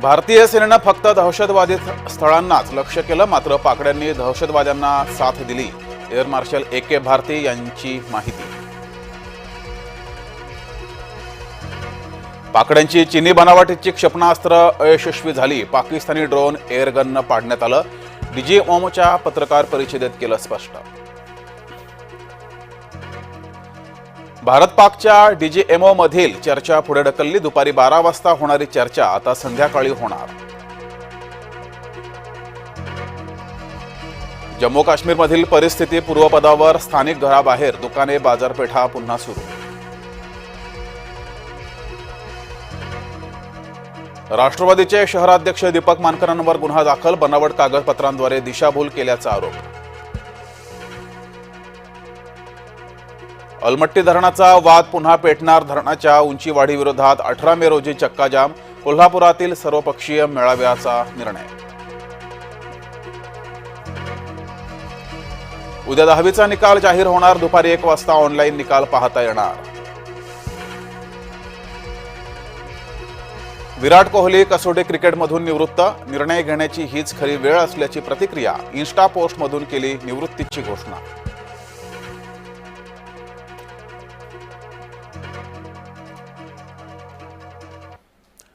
भारतीय सेनेनं फक्त दहशतवादी स्थळांनाच लक्ष केलं मात्र पाकड्यांनी दहशतवाद्यांना साथ दिली. Air marshal A K Bharti यांची माहिती. पाकड्यांची चिनी बनावटीची क्षेपणास्त्र अयशस्वी झाली. पाकिस्तानी ड्रोन एअरगननं पाडण्यात आलं. डीजीओमच्या पत्रकार परिषदेत केलं स्पष्ट. भारत पाकच्या डीजीएमओ मधील चर्चा पुढे ढकलली. दुपारी बारा वाजता होणारी चर्चा आता संध्याकाळी होणार. जम्मू काश्मीरमधील परिस्थिती पूर्वपदावर स्थानिक घराबाहेर दुकाने बाजारपेठा पुन्हा सुरू. राष्ट्रवादीचे शहराध्यक्ष दीपक मानकरांवर गुन्हा दाखल बनावट कागदपत्रांद्वारे दिशाभूल केल्याचा आरोप. अलमट्टी धरणाचा वाद पुन्हा पेटणार धरणाच्या उंची वाढीविरोधात अठरा मे रोजी चक्काजाम कोल्हापुरातील सर्वपक्षीय मेळाव्याचा निर्णय. उद्या दहावीचा निकाल जाहीर होणार दुपारी एक वाजता ऑनलाईन निकाल पाहता येणार. विराट कोहली कसोटी क्रिकेटमधून निवृत्त निर्णय घेण्याची हीच खरी वेळ असल्याची प्रतिक्रिया इन्स्टा पोस्टमधून केली निवृत्तीची घोषणा.